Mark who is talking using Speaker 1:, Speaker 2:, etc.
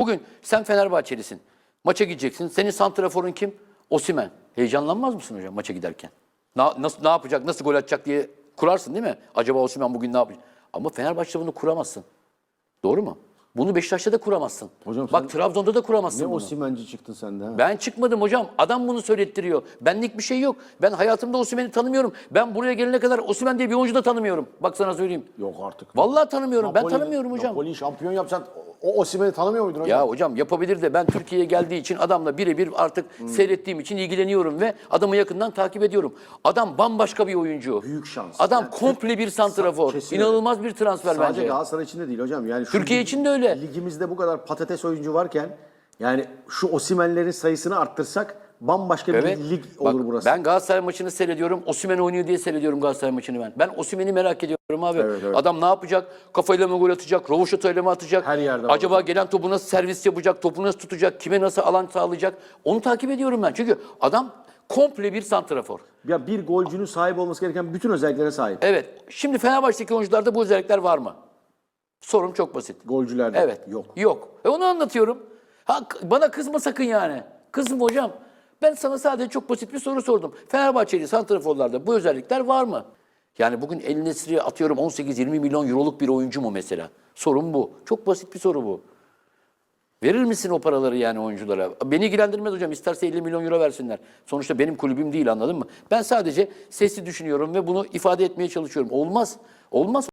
Speaker 1: Bugün sen Fenerbahçelisin. Maça gideceksin. Senin santraforun kim? Osimen. Heyecanlanmaz mısın hocam maça giderken? Na- nasıl, ne yapacak, nasıl gol atacak diye kurarsın değil mi? Acaba Osimen bugün ne yapacak? Ama Fenerbahçe'de bunu kuramazsın. Doğru mu? Bunu Beşiktaş'ta da kuramazsın.
Speaker 2: Hocam
Speaker 1: Bak Trabzon'da da kuramazsın
Speaker 2: Ne
Speaker 1: bunu.
Speaker 2: o simenci çıktın sen de ha?
Speaker 1: Ben çıkmadım hocam. Adam bunu söylettiriyor. Benlik bir şey yok. Ben hayatımda Osimhen'i tanımıyorum. Ben buraya gelene kadar Osimhen diye bir oyuncu da tanımıyorum. Bak sana söyleyeyim.
Speaker 2: Yok artık.
Speaker 1: Vallahi tanımıyorum. ben
Speaker 2: Napoli-
Speaker 1: tanımıyorum hocam.
Speaker 2: Napoli'yi şampiyon yapsan o Osimhen'i tanımıyor muydun hocam?
Speaker 1: Ya hocam yapabilir de ben Türkiye'ye geldiği için adamla birebir artık
Speaker 2: Hmm.
Speaker 1: seyrettiğim için ilgileniyorum ve adamı yakından takip ediyorum. Adam bambaşka bir oyuncu.
Speaker 2: Büyük şans.
Speaker 1: Adam
Speaker 2: Yani
Speaker 1: komple bir santrafor.
Speaker 2: Kesin öyle.
Speaker 1: İnanılmaz bir transfer
Speaker 2: Sadece
Speaker 1: bence.
Speaker 2: Galatasaray için de değil hocam. Yani şu
Speaker 1: Türkiye
Speaker 2: lig-
Speaker 1: için de öyle.
Speaker 2: Ligimizde bu kadar patates oyuncu varken yani şu Osimenlerin sayısını arttırsak bambaşka
Speaker 1: Evet.
Speaker 2: bir lig
Speaker 1: Bak,
Speaker 2: olur burası.
Speaker 1: Ben Galatasaray maçını seyrediyorum. Osimhen oynuyor diye seyrediyorum Galatasaray maçını ben. Ben Osimhen'i merak ediyorum abi.
Speaker 2: Evet, evet.
Speaker 1: Adam ne yapacak? Kafayla mı gol atacak? Rovaşatayla mı atacak?
Speaker 2: Her yerde var
Speaker 1: Acaba gelen topu nasıl servis yapacak? Topu nasıl tutacak? Kime nasıl alan sağlayacak? Onu takip ediyorum ben. Çünkü adam komple bir santrafor.
Speaker 2: Ya bir golcünün sahip olması gereken bütün özelliklere sahip.
Speaker 1: Evet. Şimdi Fenerbahçe'deki oyuncularda bu özellikler var mı? Sorum çok basit.
Speaker 2: Golcülerde
Speaker 1: Evet.
Speaker 2: yok.
Speaker 1: Yok. E onu anlatıyorum. Ha, bana kızma sakın yani. Kızım hocam. Ben sana sadece çok basit bir soru sordum. Fenerbahçeli santraforlarda bu özellikler var mı? Yani bugün El Nesri atıyorum 18-20 milyon euroluk bir oyuncu mu mesela? Sorun bu. Çok basit bir soru bu. Verir misin o paraları yani oyunculara? Beni ilgilendirmez hocam. İsterse 50 milyon euro versinler. Sonuçta benim kulübüm değil anladın mı? Ben sadece sesli düşünüyorum ve bunu ifade etmeye çalışıyorum. Olmaz. Olmaz.